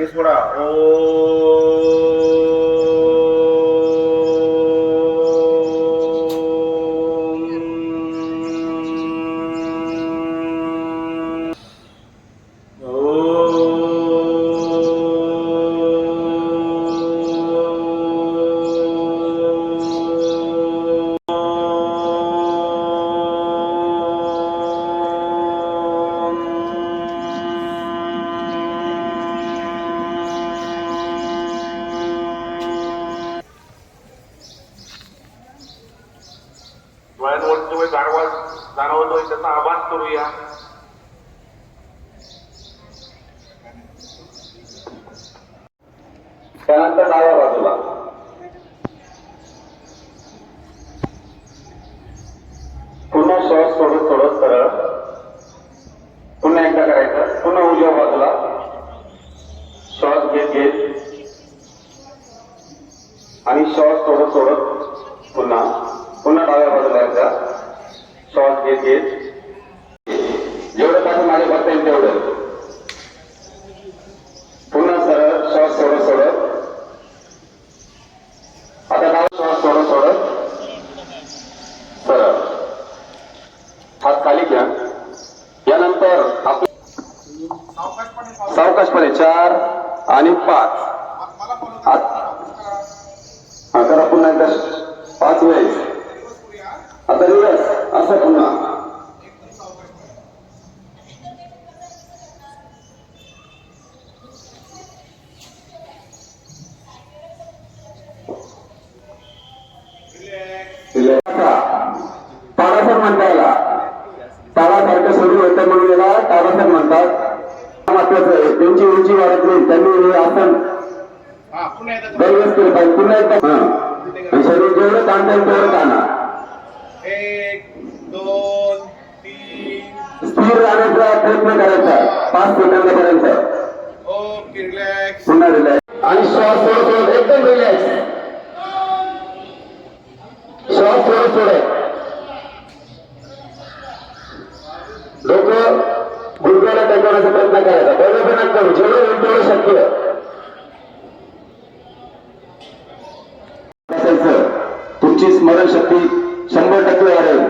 mesmo oral. डोळ्यांवरती जो गारवा जाणवतोय त्याचा आवाज करूया. त्यानंतर डाव्या बाजूला. पुन्हा श्वास सोडत सोडत सरळ. पुन्हा एकदा करायचं. पुन्हा उजव्या बाजूला. श्वास घेत घेत. आणि श्वास सोडत सोडत पुन्हा डाव्या बाजूला एकदा श्वास घेत घेत जेवढं पाठी मागे बघता येईल तेवढं पुन्हा सरळ श्वास सोडत सोडत आता डावा श्वास सोडत सोडत सरळ हात खाली घ्या यानंतर आप सावकाशपणे चार आणि पाच. हा करा पुन्हा एकदा. पाच वेळेस. आता महत्वाचं आहे त्यांची उंची वाढत नाही त्यांनी हे एकदा दरवेळेस केलं पाहिजे पुन्हा एकदा. हा. शरीर जेवढं ताणता येईल तेवढं ताणा स्थिर राहण्याचा प्रयत्न करायचा. पाच सेकंदापर्यंत. ओके रिलॅक्स पुन्हा रिलॅक्स आणि श्वास सोडत सोडत एकदम रिलॅक्स श्वास सोडत सोडत करायचा प्रयत्न करायचा दोघं पण करू जेवढं होईल तेवढं शक्य तुमची स्मरणशक्ती शंभर टक्के वाढेल.